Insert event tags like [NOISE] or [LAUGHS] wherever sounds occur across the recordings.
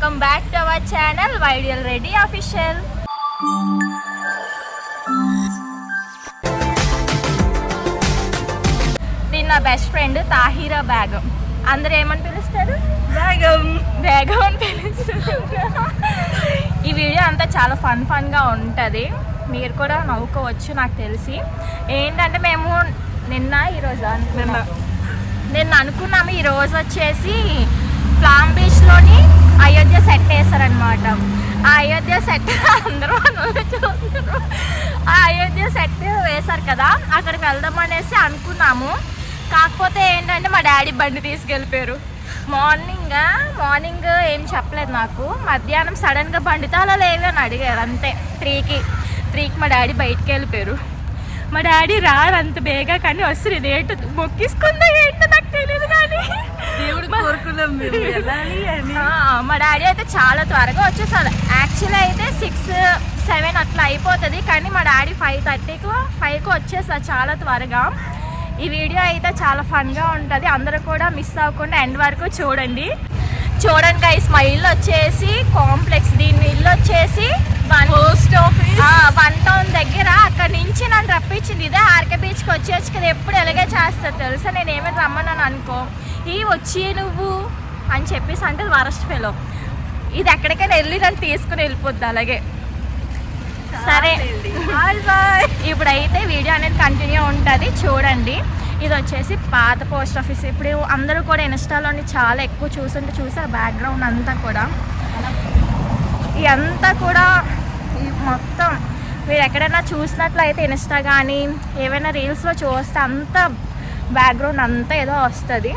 Welcome back to our channel వైడియల్ ready official. నా best friend Tahira Begum. అందరు ఏమని పిలుస్తారు? బేగం. బేగం అని పిలుస్తారు. ఈ వీడియో అంతా చాలా ఫన్ ఫన్గా ఉంటుంది. మీరు కూడా నవ్వుకోవచ్చు నాకు తెలిసి. ఏంటంటే మేము నిన్న ఈరోజు నిన్న. నిన్న అనుకున్నాము ఈ రోజు వచ్చేసి ప్లామ్ బీచ్లోని అయోధ్య సెట్ వేస్తారనమాట ఆ అయోధ్య సెట్ అందరూ చూస్తున్నారు. ఆ అయోధ్య సెట్ వేశారు కదా అక్కడికి వెళ్దాం అనేసి అనుకున్నాము. కాకపోతే ఏంటంటే మా డాడీ బండి తీసుకెళ్ళిపోయారు. మార్నింగ్ మార్నింగ్ ఏం చెప్పలేదు నాకు. మధ్యాహ్నం సడన్గా బండితో అలా లేవి అని అడిగారు అంతే. త్రీకి త్రీకి మా డాడీ బయటికి వెళ్ళిపోయారు. మా డాడీ రారు అంత బేగా కానీ వస్తుంది ఏంటో? మొక్కిసుకుందా ఏంటో నాకు తెలియదు కోరుకున్నాం మేము వెళ్ళాలి అని ఆ, మా డాడీ అయితే చాలా త్వరగా వచ్చేసాడు. యాక్చువల్లీ అయితే సిక్స్ సెవెన్ అట్లా అయిపోతుంది. కానీ మా డాడీ ఫైవ్ థర్టీకి ఫైవ్కి వచ్చేసారు చాలా త్వరగా. ఈ వీడియో అయితే చాలా ఫన్గా ఉంటుంది. అందరూ కూడా మిస్ అవ్వకుండా ఎండ్ వరకు చూడండి. చూడండి గైస్ మా ఇల్లు వచ్చేసి కాంప్లెక్స్ దీని ఇల్లు వచ్చేసి one post office one town దగ్గర. అక్కడ నుంచి నన్ను రప్పించింది ఇదే బీచ్కి వచ్చేసి కదా ఎప్పుడు ఎలాగే చేస్తా తెలుసా? నేను ఏమైనా రమ్మన్నాను అనుకో. ఈ వచ్చి నువ్వు అని చెప్పేసి అంటే వరస్ట్ ఫెలో ఇది ఎక్కడికైనా వెళ్ళి నన్ను తీసుకుని వెళ్ళిపోద్ది అలాగే. సరే. [LAUGHS] ఇప్పుడైతే వీడియో అనేది కంటిన్యూ ఉంటుంది. చూడండి. ఇది వచ్చేసి పాత పోస్ట్ ఆఫీస్. ఇప్పుడు అందరూ కూడా ఇన్స్టాలోని చాలా ఎక్కువ చూస్తుంటే చూసారు బ్యాక్గ్రౌండ్ అంతా కూడా. ఇదంతా కూడా మొత్తం మీరు ఎక్కడైనా చూసినట్లయితే ఇన్స్టా కానీ ఏవైనా రీల్స్లో చూస్తే అంత బ్యాక్గ్రౌండ్ అంతా ఏదో వస్తుంది.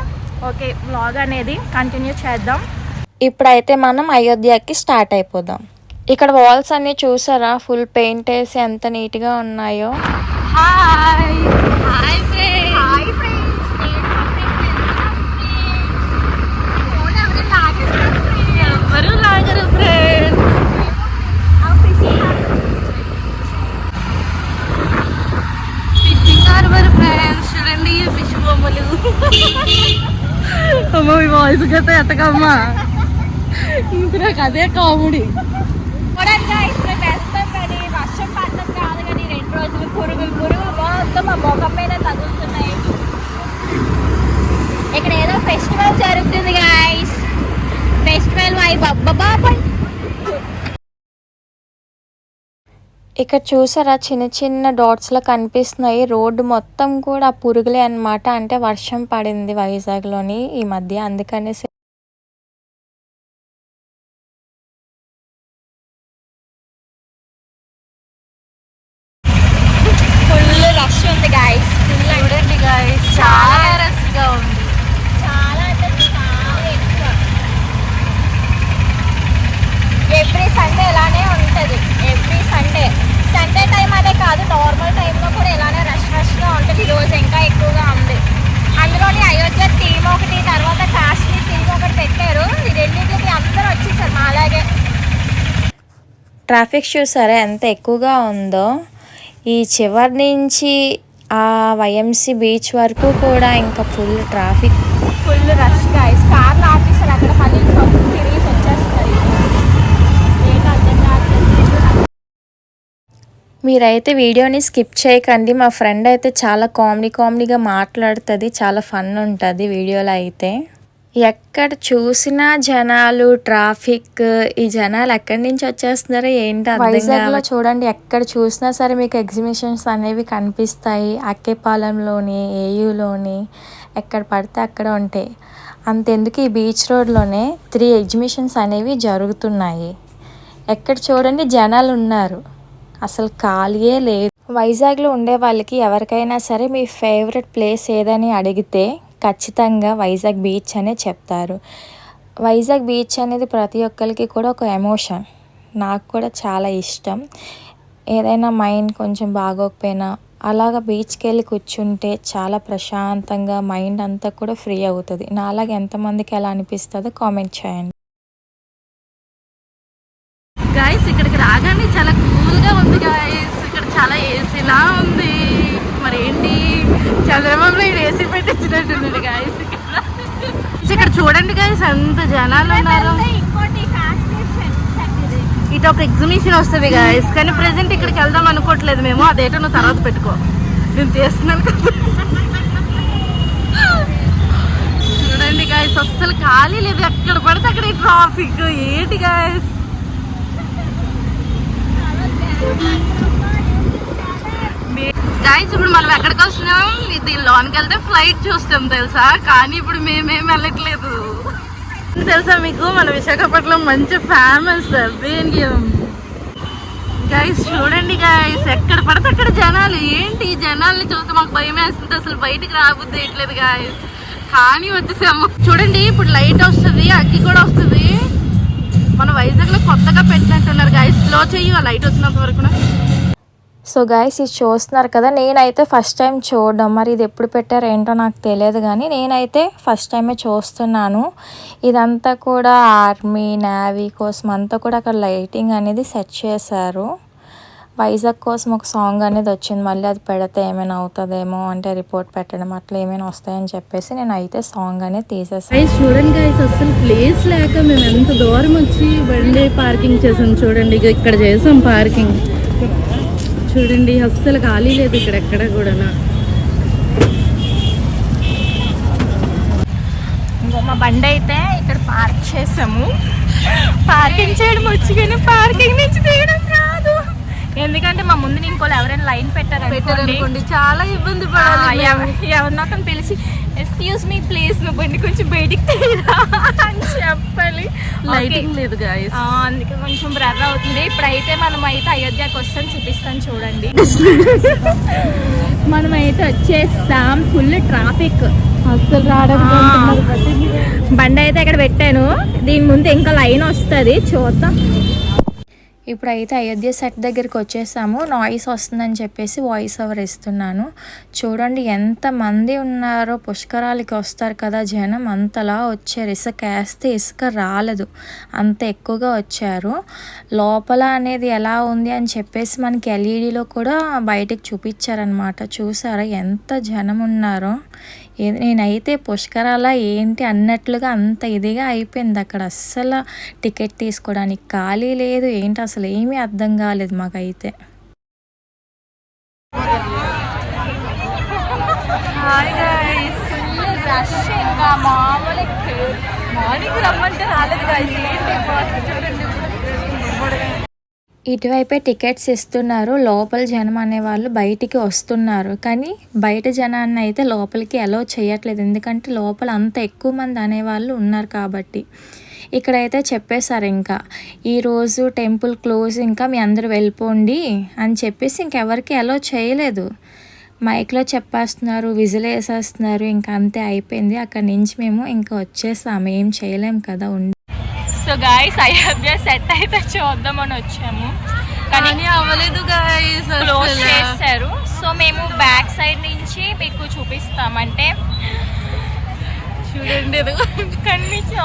ఓకే వ్లాగ్ అనేది కంటిన్యూ చేద్దాం. ఇప్పుడైతే మనం అయోధ్యకి స్టార్ట్ అయిపోదాం. ఇక్కడ వాల్స్ అన్ని చూసారా? ఫుల్ పెయింట్ వేసి ఎంత నీట్గా ఉన్నాయో. హాయ్! హాయ్! మీ వాయిస్ గత ఎత్తకమ్మా ఇంక నాకు అదే కామెడీ. వర్షం పడడం కాదు కానీ రెండు రోజులు పురుగులు పురుగులు మొత్తం మా మొఖం మీద తగులుతున్నాయి. ఇక్కడ ఏదో ఫెస్టివల్ జరుగుతుంది గాయస్ ఫెస్టివల్ వైబ్ అబ్బబాబాయ్ ఇక్కడ చూసారా చిన్న చిన్న డాట్స్లో కనిపిస్తున్నాయి. రోడ్డు మొత్తం కూడా పురుగులే అన్నమాట. అంటే వర్షం పడింది వైజాగ్లోని ఈ మధ్య. అందుకనేసి ఫుల్ రష్ ఉంది గాయస్ చూడండి గాయస్ చాలా చాలా రష్గా ఉంది చాలా అంటే చాలా ఎక్కువ ఎవ్రీ సండే ఇలానే ఉంటుంది ఎవ్రీ సండే సండే టైం అనే కాదు నార్మల్ టైంలో కూడా ఇలానే రష్ రష్గా ఉంటుంది ఈరోజు ఇంకా ఎక్కువగా ఉంది. అందులోని అయోధ్య టీమ్ ఒకటి తర్వాత కాశ్మీర్ టీమ్ ఒకటి పెట్టారు. ఈ రెండింటికి అందరూ వచ్చేసారు మా అలాగే ట్రాఫిక్ చూసారా ఎంత ఎక్కువగా ఉందో ఈ చివరి నుంచి ఆ వైఎంసి బీచ్ వరకు కూడా ఇంకా full traffic full rush guys కార్లు ఆఫీసర్ అక్కడ మళ్ళీ తిరిగి వచ్చేస్తారు ఏంటి అర్థం కావట్లేదు మీరైతే వీడియోని స్కిప్ చేయకండి. మా ఫ్రెండ్ అయితే చాలా కామెడీ కామెడీగా మాట్లాడుతుంది. చాలా ఫన్ ఉంటుంది వీడియోలో అయితే. ఎక్కడ చూసినా జనాలు ట్రాఫిక్ ఈ జనాలు ఎక్కడి నుంచి వచ్చేస్తున్నారో ఏంటి వైజాగ్లో చూడండి ఎక్కడ చూసినా సరే మీకు ఎగ్జిబిషన్స్ అనేవి కనిపిస్తాయి. అక్కేపాలెంలోని ఏయులోని ఎక్కడ పడితే అక్కడ ఉంటాయి అంతెందుకు ఈ బీచ్ రోడ్లోనే త్రీ ఎగ్జిబిషన్స్ అనేవి జరుగుతున్నాయి. ఎక్కడ చూడండి జనాలు ఉన్నారు అసలు ఖాళీయే లేదు. వైజాగ్లో ఉండే వాళ్ళకి ఎవరికైనా సరే మీ ఫేవరెట్ ప్లేస్ ఏదని అడిగితే ఖచ్చితంగా వైజాగ్ బీచ్ అనే చెప్తారు. వైజాగ్ బీచ్ అనేది ప్రతి ఒక్కరికి కూడా ఒక ఎమోషన్. నాకు కూడా చాలా ఇష్టం. ఏదైనా మైండ్ కొంచెం బాగోకపోయినా అలాగ బీచ్కి వెళ్ళి కూర్చుంటే చాలా ప్రశాంతంగా మైండ్ అంతా కూడా ఫ్రీ అవుతుంది. నాలాగా ఎంతమందికి ఎలా అనిపిస్తుందో కామెంట్ చేయండి. గాయస్ ఇక్కడికి రాగానే చాలా కూల్గా ఉంది గాయస్ ఇక్కడ చాలా ఏసీలా ఉంది. మరి ఏంటి? చంద్రబాబు నాయుడు ఏసీ పెట్టించినట్టున్నాడు గాయస్ ఇక్కడ ఇక్కడ చూడండి గాయస్ ఎంత జనాలు ఉన్నారు. ఇటు ఒక ఎగ్జిబిషన్ వస్తుంది గాయస్ కానీ ప్రెసెంట్ ఇక్కడికి వెళ్దాం అనుకోవట్లేదు మేము. అదేటో నువ్వు తర్వాత పెట్టుకో. నేను తీస్తున్నాను చూడండి గాయస్ అస్సలు ఖాళీ లేదు. ఎక్కడ పడితే అక్కడ ట్రాఫిక్ ఏంటి గాయస్ గాయస్ ఇప్పుడు మనం ఎక్కడికి వస్తున్నాం? దీని లోనికి వెళ్తే ఫ్లైట్ చూస్తాం తెలుసా? కానీ ఇప్పుడు మేమేం వెళ్ళట్లేదు. తెలుసా మీకు? మన విశాఖపట్నం మంచి ఫేమస్ బియ్యం గైస్ చూడండి గైస్ ఎక్కడ పడితే అక్కడ జనాలు. ఏంటి ఈ జనాల్ని చూస్తే మాకు భయం వేస్తుంది. అసలు బయటికి రాబుద్ది వేయట్లేదు గాయస్ కానీ వచ్చేసాము. చూడండి ఇప్పుడు లైట్ వస్తుంది అగ్గి కూడా వస్తుంది. మన వైజాగ్లో కొత్తగా పెట్టినట్టున్నారు గాయస్ స్లో చెయ్యి ఆ లైట్ వచ్చినంత వరకు సో గాయస్ ఇది చూస్తున్నారు కదా నేనైతే ఫస్ట్ టైం చూడడం. మరి ఇది ఎప్పుడు పెట్టారో ఏంటో నాకు తెలియదు కానీ నేనైతే ఫస్ట్ టైమే చూస్తున్నాను. ఇదంతా కూడా ఆర్మీ నేవీ కోసం అంతా కూడా అక్కడ లైటింగ్ అనేది సెట్ చేశారు. వైజాగ్ కోసం ఒక సాంగ్ అనేది వచ్చింది. మళ్ళీ అది పెడితే ఏమైనా అవుతుందేమో అంటే రిపోర్ట్ పెట్టడం అట్లా ఏమైనా వస్తాయని చెప్పేసి నేను అయితే సాంగ్ అనేది తీసేసాను చూడండి గైస్ అసలు ప్లేస్ లేక మేము ఎంత దూరం వచ్చి బండి పార్కింగ్ చేసాం చూడండి. ఇక ఇక్కడ చేసాం పార్కింగ్ చూడండి అస్సలు ఖాళీ లేదు ఇక్కడ ఎక్కడ కూడా మా బండి అయితే ఇక్కడ పార్క్ చేసాము. పార్కింగ్ చేయడం వచ్చు కానీ పార్కింగ్ నుంచి తీయడం రాదు. ఎందుకంటే మా ముందు ఇంకోళ్ళు ఎవరైనా లైన్ పెట్టారు పెట్టారనుకోండి చాలా ఇబ్బంది పడాలి ఎవరినొకరిని పిలిచి ఎక్స్క్యూజ్ మీ ప్లీజ్ నువ్వు బండి కొంచెం బయటికి తీరా అని చెప్పాలి. లైటింగ్ లేదు గాయస్ అందుకే కొంచెం బ్రర్ అవుతుంది. ఇప్పుడైతే మనం అయితే అయోధ్యకి వస్తాం చూపిస్తాను చూడండి. మనం అయితే వచ్చేస్తాం ఫుల్ ట్రాఫిక్ అస్సలు రావడం బండి అయితే ఇక్కడ పెట్టాను. దీని ముందు ఇంకా లైన్ వస్తుంది. చూద్దాం. ఇప్పుడైతే అయోధ్య సెట్ దగ్గరికి వచ్చేసాము. నాయిస్ వస్తుందని చెప్పేసి వాయిస్ ఓవర్ ఇస్తున్నాను. చూడండి ఎంతమంది ఉన్నారో పుష్కరాలకి వస్తారు కదా జనం. అంతలా వచ్చారు. ఇసుక వేస్తే ఇసుక రాలేదు. అంత ఎక్కువగా వచ్చారు. లోపల అనేది ఎలా ఉంది అని చెప్పేసి మనకి ఎల్ఈడిలో కూడా బయటకు చూపించారనమాట చూసారా ఎంత జనం ఉన్నారో. నేనైతే పుష్కరాల ఏంటి అన్నట్లుగా అంత ఇదిగా అయిపోయింది. అక్కడ అస్సలు టికెట్ తీసుకోవడానికి ఖాళీ లేదు. ఏంటి అసలు ఏమీ అర్థం కాలేదు మాకైతే. మామూలు. మార్నింగ్ రమ్మంటే రాలేదు చూడండి. ఇటువైపే టికెట్స్ ఇస్తున్నారు. లోపల జనం అనేవాళ్ళు బయటికి వస్తున్నారు. కానీ బయట జనాన్ని అయితే లోపలికి అలో చేయట్లేదు. ఎందుకంటే లోపల అంత ఎక్కువ మంది అనేవాళ్ళు ఉన్నారు కాబట్టి. ఇక్కడైతే చెప్పేశారు ఇంకా ఈరోజు టెంపుల్ క్లోజ్ ఇంకా మీ అందరూ వెళ్ళిపోండి అని చెప్పేసి ఇంకెవరికి అలో చేయలేదు. మైక్లో చెప్పేస్తున్నారు విజిల్ వేసేస్తున్నారు ఇంకా అంతే అయిపోయింది. అక్కడి నుంచి మేము ఇంకా వచ్చేసాము. ఏం చేయలేము కదా ఉండి సో గాయస్ అయోధ్య సెట్ అయితే చూద్దామని వచ్చాము. కానీ కానీ అవ్వలేదు గాయస్ క్లోజ్ చేశారు. సో మేము బ్యాక్ సైడ్ నుంచి మీకు చూపిస్తామంటే చూడండి ఇదిగో. కనిపించి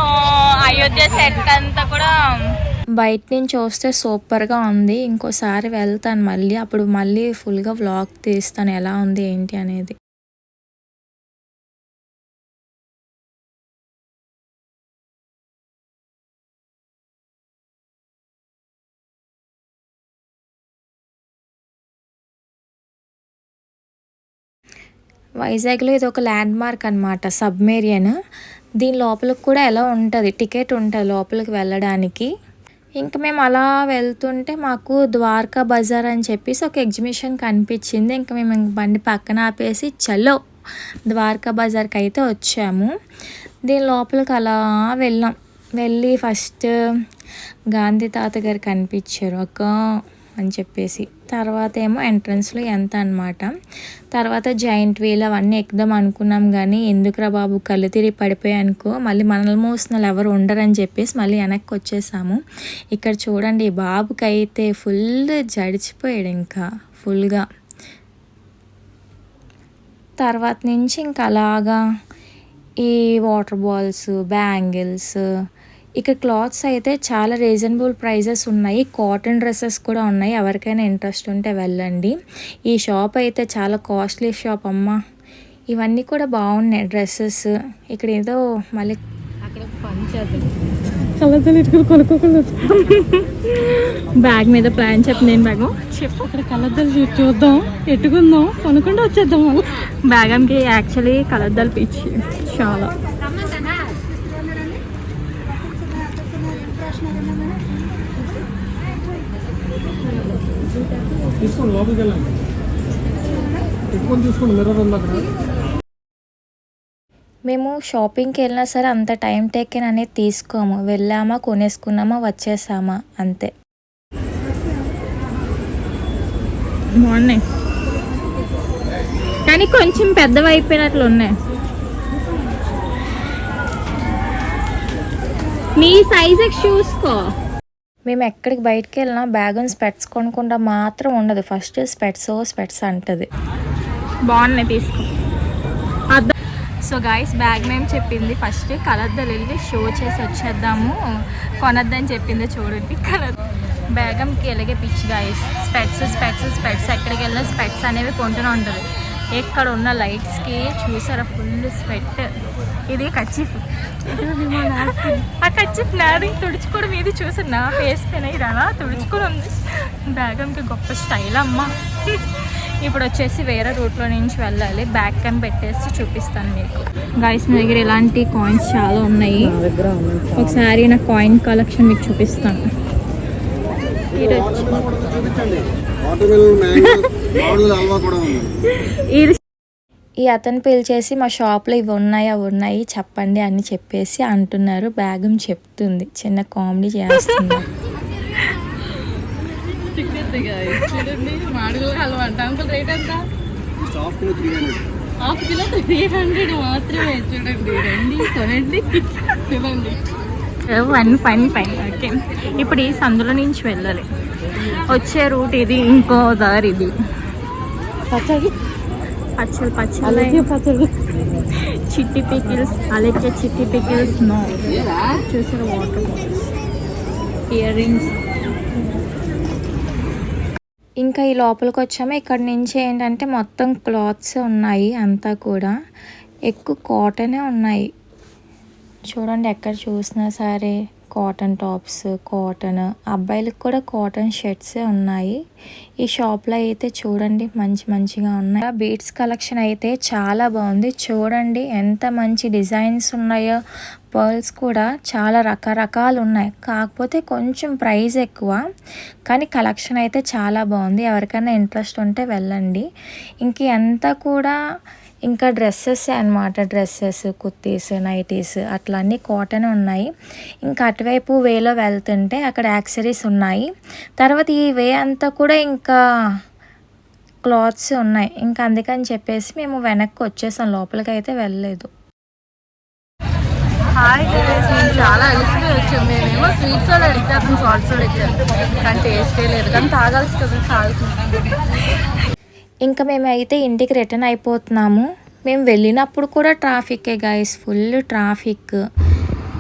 అయోధ్య సెట్ అంతా కూడా బయట నుంచి వస్తే సూపర్గా ఉంది. ఇంకోసారి వెళ్తాను మళ్ళీ. అప్పుడు మళ్ళీ ఫుల్గా వ్లాగ్ తీస్తాను. ఎలా ఉంది ఏంటి అనేది. వైజాగ్లో ఇది ఒక ల్యాండ్ మార్క్ అనమాట సబ్మేరియన్. దీని లోపలికి కూడా ఎలా ఉంటుంది? టికెట్ ఉంటుంది లోపలికి వెళ్ళడానికి. ఇంకా మేము అలా వెళ్తుంటే మాకు ద్వారకా బజార్ అని చెప్పేసి ఒక ఎగ్జిబిషన్ కనిపించింది. ఇంకా మేము ఇంక బండి పక్కన ఆపేసి చలో ద్వారకా బజార్కి అయితే వచ్చాము. దీని లోపలికి అలా వెళ్ళాం. వెళ్ళి ఫస్ట్ గాంధీ తాత గారు కనిపించారు. ఒక అని చెప్పేసి. తర్వాత ఏమో ఎంట్రన్స్లో ఎంత అనమాట తర్వాత జాయింట్ వీల్ అవన్నీ ఎక్కుదాం అనుకున్నాం కానీ ఎందుకురా బాబు కళ్ళు తిరిగి పడిపోయాయి అనుకో మళ్ళీ మనల్ని మోసిన వాళ్ళు ఎవరు ఉండరని చెప్పేసి మళ్ళీ వెనక్కి వచ్చేసాము. ఇక్కడ చూడండి బాబుకి అయితే ఫుల్ జడిచిపోయాడు ఇంకా ఫుల్గా తర్వాత నుంచి ఇంకా అలాగా ఈ వాటర్ బాల్స్ బ్యాంగిల్స్ ఇక్కడ క్లాత్స్ అయితే చాలా రీజనబుల్ ప్రైజెస్ ఉన్నాయి. కాటన్ డ్రెస్సెస్ కూడా ఉన్నాయి. ఎవరికైనా ఇంట్రెస్ట్ ఉంటే వెళ్ళండి. ఈ షాప్ అయితే చాలా కాస్ట్లీ షాప్ అమ్మ. ఇవన్నీ కూడా బాగున్నాయి డ్రెస్సెస్. ఇక్కడ ఏదో మళ్ళీ ఇటుకలు కొనుక్కోకుండా బ్యాగ్ మీద ప్లాన్ చెప్పు నేను బ్యాగ్. చెప్పు అక్కడ కళ్ళద్దాలు చూద్దాం. ఎట్టుకుందాం. కొనుక్కుంటూ వచ్చేద్దాం బ్యాగంకి యాక్చువల్లీ కలద్దాలు పిచ్చి. చాలా. తీసుకోండి లోపలికి వెళ్ళండి పెట్టుకొని తీసుకోండి మిర్రర్ ఉంది అక్కడ. మేము షాపింగ్కి వెళ్ళినా సరే అంత టైం టేకెన్ అనేది తీసుకోము. వెళ్ళామా కొనేసుకున్నామా వచ్చేసామా అంతే. బాగున్నాయి కానీ కొంచెం పెద్దవి అయిపోయినట్లు ఉన్నాయి. నీ సైజ్ చూసుకో మేము ఎక్కడికి బయటకు వెళ్ళినా బ్యాగ్ స్పెట్స్ కొనకుండా మాత్రం ఉండదు. ఫస్ట్ స్పెట్స్ స్పెట్స్ అంటది. బాగున్నాయి తీసుకో. సో గాయస్ బ్యాగ్ మేము చెప్పింది ఫస్ట్ కలద్దాలు వెళ్ళి షో చేసి వచ్చేద్దాము. కొనద్దని చెప్పింది చూడండి కలర్. బ్యాగంకి ఎలాగే పిచ్చి గాయస్ స్పెట్స్ స్పెట్స్ స్పెట్స్ ఎక్కడికి వెళ్ళినా స్పెట్స్ అనేవి కొంటూనే ఉంటుంది. ఎక్కడ ఉన్న లైట్స్కి చూసారా ఫుల్ స్వెట్. ఇది కచ్చిఫ్. ఆ కచ్చిఫ్ నాది తుడుచుకోవడం ఇది చూసి నా ఫేస్ పైన ఇది అలా తుడుచుకొని ఉంది. బ్యాగంకి గొప్ప స్టైల్ అమ్మ. ఇప్పుడు వచ్చేసి వేరే రూట్లో నుంచి వెళ్ళాలి. బ్యాక్ క్యామ్ పెట్టేసి చూపిస్తాను మీకు. గాయస్ నా దగ్గర ఇలాంటి కాయిన్స్ చాలా ఉన్నాయి. ఒకసారి నా కాయిన్ కలెక్షన్ మీకు చూపిస్తాను. హల్వా కూడా ఉంది. ఈ అతను పిలిచేసి మా షాప్లో ఇవి ఉన్నాయి? అవి ఉన్నాయి. చెప్పండి అని చెప్పేసి అంటున్నారు. బ్యాగం చెప్తుంది. చిన్న కామెడీ చేస్తున్నారు చూడండి మాడుగుల హల్వా అంట అంకుల్ రేట్ ఎంత shop three hundred half kilo three hundred మాత్రమే. చూడండి. రండి కొనండి. తినండి వన్ పైన పైన ఓకే ఇప్పుడు ఈ సందులో నుంచి వెళ్ళాలి. వచ్చే రూట్ ఇది ఇంకో దారి ఇది. పచ్చడి. పచ్చడి పచ్చడి. అలాగే పచ్చడి. చిట్టి పికిల్స్ అలాగే చిట్టి పికిల్స్ నో చూసారు వాటర్ ఇయర్ రింగ్స్ ఇంకా ఈ లోపలికి వచ్చాము. ఇక్కడ నుంచి ఏంటంటే మొత్తం క్లాత్స్ ఉన్నాయి అంతా కూడా. ఎక్కువ కాటనే ఉన్నాయి. చూడండి ఎక్కడ చూసినా సరే కాటన్ టాప్స్ కాటన్. అబ్బాయిలకు కూడా కాటన్ షర్ట్సే ఉన్నాయి. ఈ షాప్లో అయితే చూడండి మంచి మంచిగా ఉన్నాయి. బీట్స్ కలెక్షన్ అయితే చాలా బాగుంది. చూడండి ఎంత మంచి డిజైన్స్ ఉన్నాయో. పర్ల్స్ కూడా చాలా రకరకాలు ఉన్నాయి. కాకపోతే కొంచెం ప్రైస్ ఎక్కువ. కానీ కలెక్షన్ అయితే చాలా బాగుంది. ఎవరికైనా ఇంట్రెస్ట్ ఉంటే వెళ్ళండి. ఇంక ఎంత కూడా ఇంకా డ్రెస్సెస్ అన్నమాట. డ్రెస్సెస్ కుర్తీస్ నైటీస్ అట్లా అన్నీ కాటన్ ఉన్నాయి. ఇంకా అటువైపు వేలో వెళ్తుంటే అక్కడ యాక్సరీస్ ఉన్నాయి. తర్వాత ఈ వే అంతా కూడా ఇంకా క్లాత్స్ ఉన్నాయి. ఇంకా అందుకని చెప్పేసి మేము వెనక్కి వచ్చేసాం. లోపలికి అయితే వెళ్ళలేదు. హాయ్ guys, మేము చాలా అలిసిపోయి వచ్చాం మేమేమో స్వీట్ సోడా అడిగితే అతను సాల్ట్ సోడా ఇచ్చాను. కానీ టేస్టే లేదు. కానీ తాగాల్సి కదా తాగుతున్నాం ఇంకా మేము అయితే ఇంటికి రిటర్న్ అయిపోతున్నాము. మేము వెళ్ళినప్పుడు కూడా ట్రాఫికే గాయస్ ఫుల్ ట్రాఫిక్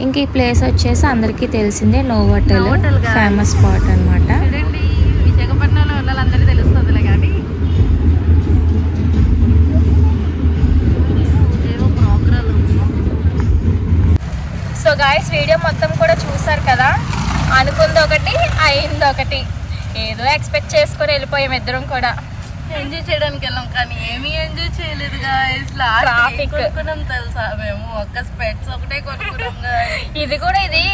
ఇంక ఈ ప్లేస్ వచ్చేసి అందరికీ తెలిసిందే నోవోటల్. ఫేమస్ స్పాట్ అనమాట చూడండి విశాఖపట్నంలో వాళ్ళందరికీ తెలుస్తుందిలే కానీ. ఏవో ప్రోగ్రాలు. సో గాయస్ వీడియో మొత్తం కూడా చూసారు కదా? అనుకుంది ఒకటి అయింది ఒకటి. ఏదో ఎక్స్పెక్ట్ చేసుకొని వెళ్ళిపోయాం ఇద్దరం కూడా. ఎంజాయ్ చేయడానికి వెళ్ళాం కానీ ఏమీ ఎంజాయ్ చేయలేదు గాయస్ Traffic. కొనుక్కున్నాం తెలుసా మేము. ఒక్క స్పెట్స్ ఒకటే కొనుక్కున్నాం. ఇది కూడా ఇది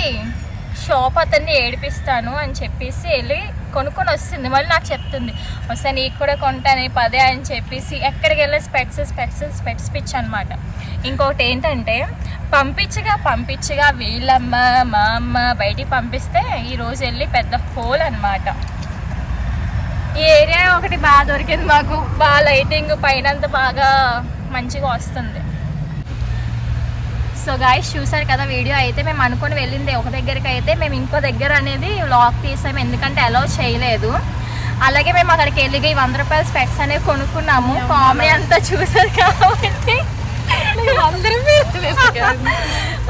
షాప్ అతన్ని ఏడిపిస్తాను అని చెప్పేసి వెళ్ళి కొనుక్కొని వస్తుంది. మళ్ళీ నాకు చెప్తుంది వస్తే నీకు కూడా కొంటాను పదే అని చెప్పేసి ఎక్కడికి వెళ్ళే స్పెట్స్ స్పెట్స్ స్పెట్స్ పిచ్ అనమాట ఇంకొకటి ఏంటంటే పంపించగా పంపించగా వీళ్ళమ్మ మా అమ్మ బయటికి పంపిస్తే ఈ రోజు వెళ్ళి పెద్ద హోల్ అన్నమాట. ఈ ఏరియా ఒకటి బాగా దొరికింది మాకు. బాగా లైటింగ్ పైన అంతా బాగా మంచిగా వస్తుంది. సో గాయస్ చూసారు కదా వీడియో? అయితే మేము అనుకొని వెళ్ళింది ఒక దగ్గరికి అయితే. మేము ఇంకో దగ్గర అనేది లాక్ తీసాము. ఎందుకంటే అలౌ చేయలేదు. అలాగే మేము అక్కడికి వెళ్ళి ఈ వంద రూపాయల స్పెట్స్ అనేవి కొనుక్కున్నాము. కామెడీ అంతా చూసారు కాబట్టి.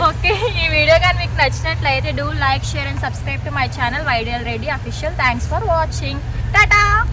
ఓకే ఈ వీడియో కానీ మీకు నచ్చినట్లయితే do like share and subscribe to my channel వైడియల్ ready official thanks for watching 拜拜